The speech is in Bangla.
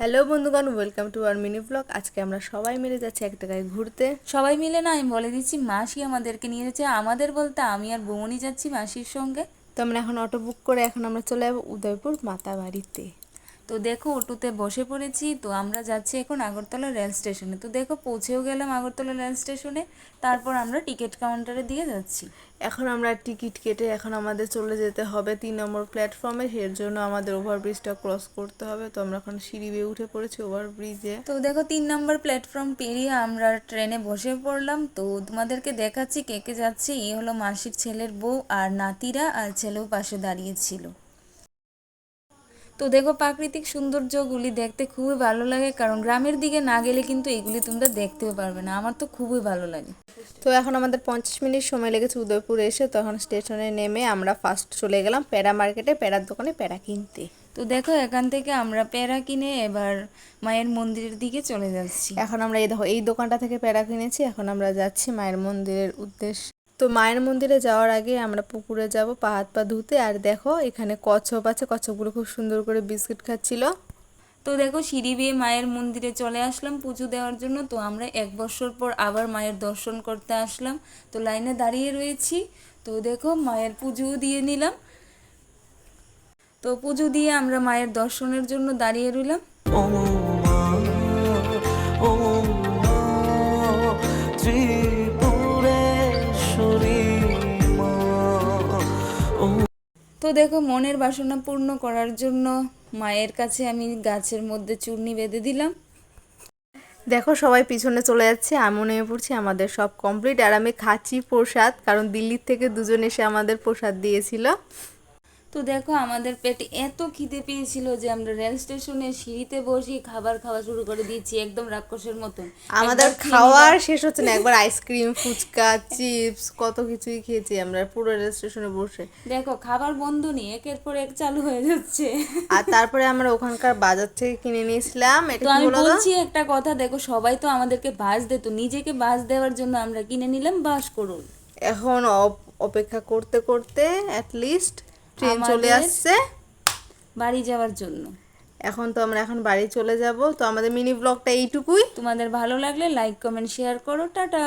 হ্যালো বন্ধুগণ welcome to our mini blog আজকে আমরা সবাই মিলে যাচ্ছি এক জায়গায় ঘুরতে। সবাই মিলে না আমি বলে দিচ্ছি মাসি আমাদেরকে নিয়ে যাচ্ছে। আমাদের বলতে আমি আর বৌমনি যাচ্ছি মাসির সঙ্গে। তো আমরা এখন অটো বুক করে এখন আমরা চলে যাব উদয়পুর মাতা বাড়িতে তো দেখো অটোতে বসে পড়েছি। তো আমরা যাচ্ছি এখন আগরতলা রেল স্টেশনে। তো দেখো পৌঁছেও গেলাম আগরতলা রেল স্টেশনে। তারপর আমরা টিকিট কাউন্টারে দিয়ে যাচ্ছি। এখন আমরা টিকিট কেটে এখন আমাদের চলে যেতে হবে তিন নম্বর প্ল্যাটফর্মে। এর জন্য আমাদের ওভারব্রিজটা ক্রস করতে হবে। তো আমরা এখন সিঁড়ি বেয়ে উঠে পড়েছি ওভারব্রিজে তো দেখো তিন নম্বর প্ল্যাটফর্ম পেরিয়ে আমরা ট্রেনে বসে পড়লাম। তো তোমাদেরকে দেখাচ্ছি কে কে যাচ্ছে। এই হলো মাসির ছেলের বউ আর নাতিরা আর ছেলেও পাশে দাঁড়িয়েছিল তো দেখো প্রাকৃতিক সৌন্দর্যগুলি দেখতে খুবই ভালো লাগে কারণ গ্রামের দিকে না গেলে কিন্তু এগুলি তোমরা দেখতেও পারবে না। আমার তো খুবই ভালো লাগে। তো এখন আমাদের পঞ্চাশ মিনিট সময় লেগেছে উদয়পুর এসে তখন স্টেশনে নেমে আমরা ফার্স্ট চলে গেলাম প্যারা মার্কেটে প্যারার দোকানে প্যারা কিনতে। তো দেখো এখান থেকে আমরা প্যারা কিনে এবার মায়ের মন্দিরের দিকে চলে যাচ্ছি। এখন আমরা এই দেখো এই দোকানটা থেকে প্যারা কিনেছি এখন আমরা যাচ্ছি মায়ের মন্দিরের উদ্দেশ্যে। তো মায়ের মন্দিরে যাওয়ার আগে আমরা পুকুরে যাব, পা হাত পা ধুতে। আর দেখো, এখানে কচ্ছপ আছে, কচ্ছপগুলো খুব সুন্দর করে বিস্কিট খাচ্ছিল। তো দেখো, সিঁড়ি বেয়ে মায়ের মন্দিরে চলে আসলাম পুজো দেওয়ার জন্য। তো আমরা এক বছর পর আবার মায়ের দর্শন করতে আসলাম। তো লাইনে দাঁড়িয়ে রয়েছি। তো দেখো, মায়ের পুজোও দিয়ে নিলাম। তো পুজো দিয়ে আমরা মায়ের দর্শনের জন্য দাঁড়িয়ে রইলাম। তো দেখো মনের বাসনা পূর্ণ করার জন্য মায়ের কাছে আমি গাছের মধ্যে চূর্ণি বেঁধে দিলাম। দেখো সবাই পিছনে চলে যাচ্ছে আমি নেমে পড়ছি, আমাদের সব কমপ্লিট আর আমি খাচ্ছি প্রসাদ, কারণ দিল্লির থেকে দুজন এসে আমাদের প্রসাদ দিয়েছিল। তো দেখো আমাদের পেটে এত খিদে পেয়েছিল যে আমরা রেল স্টেশনে সিঁড়িতে বসে খাবার খাওয়া শুরু করে দিয়েছি একদম রাক্ষসের মতন। আমাদের খাওয়ার শেষ হচ্ছে না একবার আইসক্রিম ফুচকা চিপস কত কিছুই খেয়েছি আমরা পুরো রেল স্টেশনে বসে। দেখো খাবার বন্ধ নেই একের পর এক চালু হয়ে যাচ্ছে। আর তারপরে আমরা ওখানকার বাজার থেকে কিনে নিয়েছিলাম তো আমি বলছি একটা কথা দেখো সবাই তো আমাদেরকে বাস দিত নিজেকে বাস দেওয়ার জন্য আমরা কিনে নিলাম বাস করুন। এখন অপ- অপেক্ষা করতে করতে অ্যাট লিস্ট ট্রেন চলে আসছে। বাড়ি যাওয়ার জন্য। এখন তো আমরা এখন বাড়ি চলে যাব। তো আমাদের মিনি ব্লগটা এইটুকুই। তোমাদের ভালো লাগলে লাইক কমেন্ট শেয়ার করো। টাটা।